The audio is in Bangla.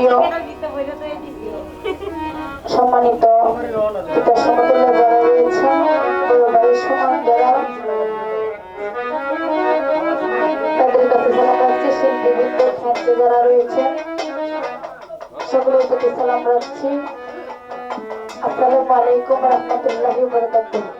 প্রিয় সম্মানিত পিতা সমতুল্য যারা রয়েছেন বাড়ির সমান যারা তাদের কাছে সালাম রাখছি শিল্পীবৃত্ত খাদ্য যারা রয়েছেন, সকলের প্রতি সালাম রাখছি। আসসালামু আলাইকুম রহমতুল্লাহি বারাকাতুহু।